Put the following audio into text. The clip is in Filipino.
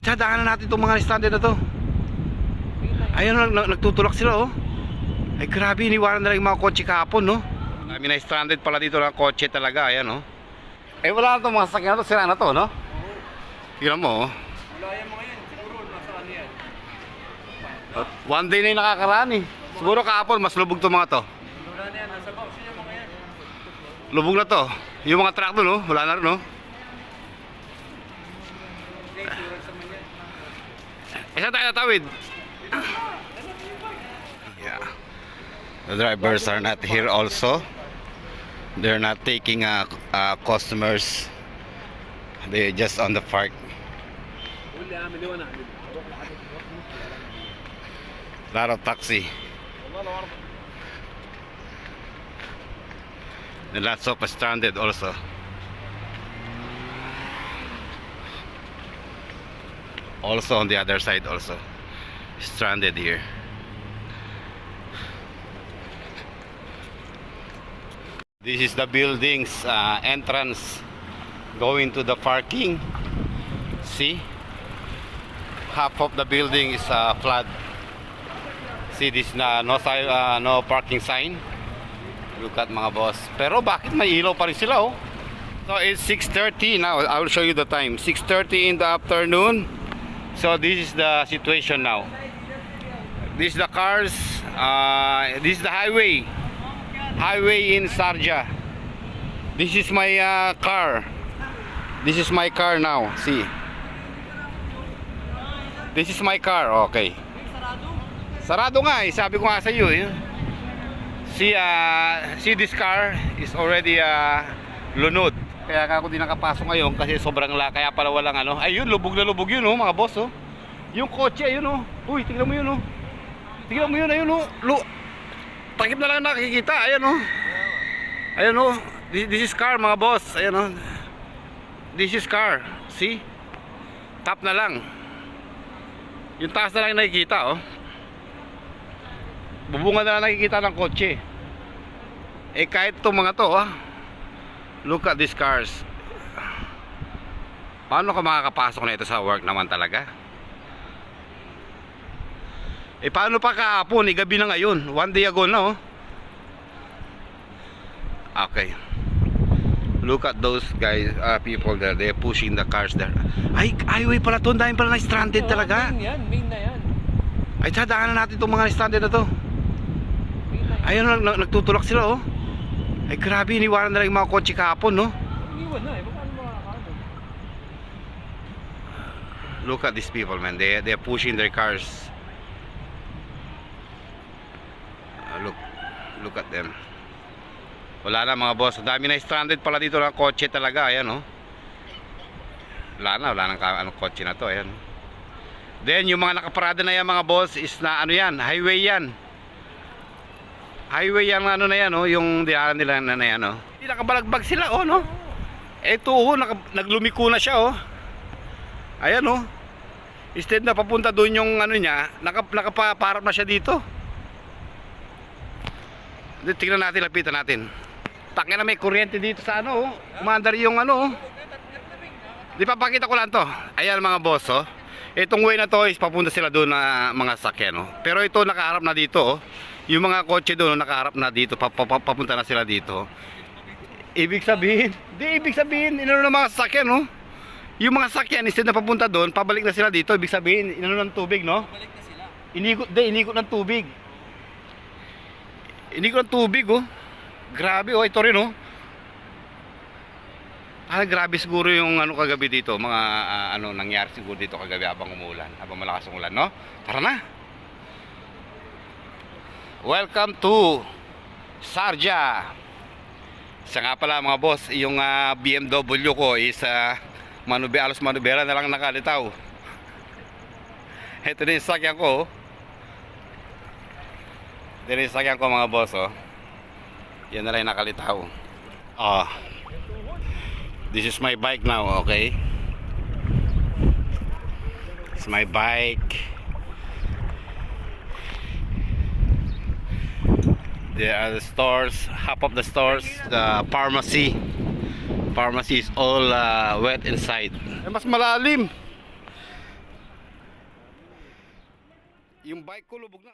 Sadaanan natin itong mga stranded na to. Ayun, nag, nag- nagtutulak sila oh. Ay grabe, iniwanan na lang yung mga kotse kahapon no. Dami na stranded pala dito ng kotse talaga, ayan oh. Eh wala na itong mga sakyan na to, sira na to no. Tignan mo oh. Wala yan mga yan. Siguro nasa yan. One day na yung nakakaraan eh. Siguro kahapon, mas lubog to mga to. Wala na yan. Nasa box yan mga yan. Lubog na to. Yung mga truck doon, no? wala na rin, no? Hindi, siguro sa mga yan. Saan tayo natawid? Yeah. The drivers are not here also. They're not taking uh, uh, customers. They're just on the park. Lot of taxi. And lots of stranded also. Also on the other side also. Stranded here. This is the building's uh, entrance going to the parking. See? Half of the building is uh, flood. See this na no sign, uh, no parking sign. Look at mga boss. Pero bakit may ilaw pa rin sila oh? So it's 6:30 now. I will show you the time. 6:30 in the afternoon. So this is the situation now. This is the cars. Uh, this is the highway. Highway in Sarja. This is my uh, car. This is my car now. See. This is my car. Okay. Sarado nga eh. Sabi ko nga sa iyo eh. See, uh, see this car is already uh, lunod. Kaya ako din nakapasok ngayon kasi sobrang la. Kaya pala walang ano. Ayun, lubog na lubog yun oh, mga boss oh. Yung kotse, ayun oh. Uy, tignan mo yun oh. Tignan mo yun, ayun oh. Lu Takip na lang nakikita, ayan oh. Ayan oh. This, this is car mga boss. Ayan oh. This is car. See? Tap na lang. Yung taas na lang nakikita oh. Bubunga na lang nakikita ng kotse. Eh kahit itong mga to ah. Look at these cars. Paano ka makakapasok na ito sa work naman talaga? Eh paano pa kahapon? Eh gabi na ngayon. One day ago na oh. Okay. Look at those guys, uh, people there. They're pushing the cars there. Ay, highway pala to. Dami pala na stranded talaga. Main yan. Main na yan. Ay, sadaanan natin itong mga stranded na to. Ayun, nag, nag- nagtutulak sila, oh. Ay, grabe, iniwanan na lang yung mga kotse kahapon, no? Iwan na eh. Paano makakaano? Look at these people, man. They, they're pushing their cars. Uh, look, look at them. Wala na, mga boss. Dami na stranded pala dito ng kotse talaga. Ayan, oh. Wala na, wala nang ano, kotse na to. Ayan. Then, yung mga nakaparada na yan, mga boss, is na, ano yan, highway yan. Highway yan, ano na yan, oh, yung dinaanan nila na, na yan, oh. Hindi nakabalagbag sila, oh, no? Eto, oh, naka, naglumiko na siya, oh. Ayan, oh. Instead na papunta doon yung ano niya, naka, nakapaparap na siya dito. Di- Tingnan natin, lapitan natin. Takya na may kuryente dito sa ano, oh. Umandar yung ano, oh. Di papakita ko lang to. Ayan mga boss, oh. Itong way na to is papunta sila doon na mga sakyan, oh. Pero ito nakaharap na dito, oh. Yung mga kotse doon nakaharap na dito, pap- pap- papunta na sila dito. Ibig sabihin, di ibig sabihin, inano ng mga sakyan, oh. Yung mga sakyan, instead na papunta doon, pabalik na sila dito. Ibig sabihin, inano ng tubig, no? Balik na sila. Inikot, di, inikot ng tubig. Inikot ng tubig, oh. Grabe, oh. Ito rin, oh. Ah, grabe siguro yung ano kagabi dito, mga ah, ano nangyari siguro dito kagabi habang umulan, habang malakas ang ulan, no? Tara na. Welcome to Sarja. Isa nga pala mga boss, yung ah, BMW ko is uh, manube, alos manubera na lang nakalitaw. Ito na yung sakyan ko. oh. Ito na yung sakyan ko mga boss. Oh. Yan na lang nakalitaw. Oh. This is my bike now, okay? It's my bike. There are uh, the stores, half of the stores, the pharmacy. Pharmacy is all uh, wet inside. Eh, mas malalim. Yung bike ko lubog na.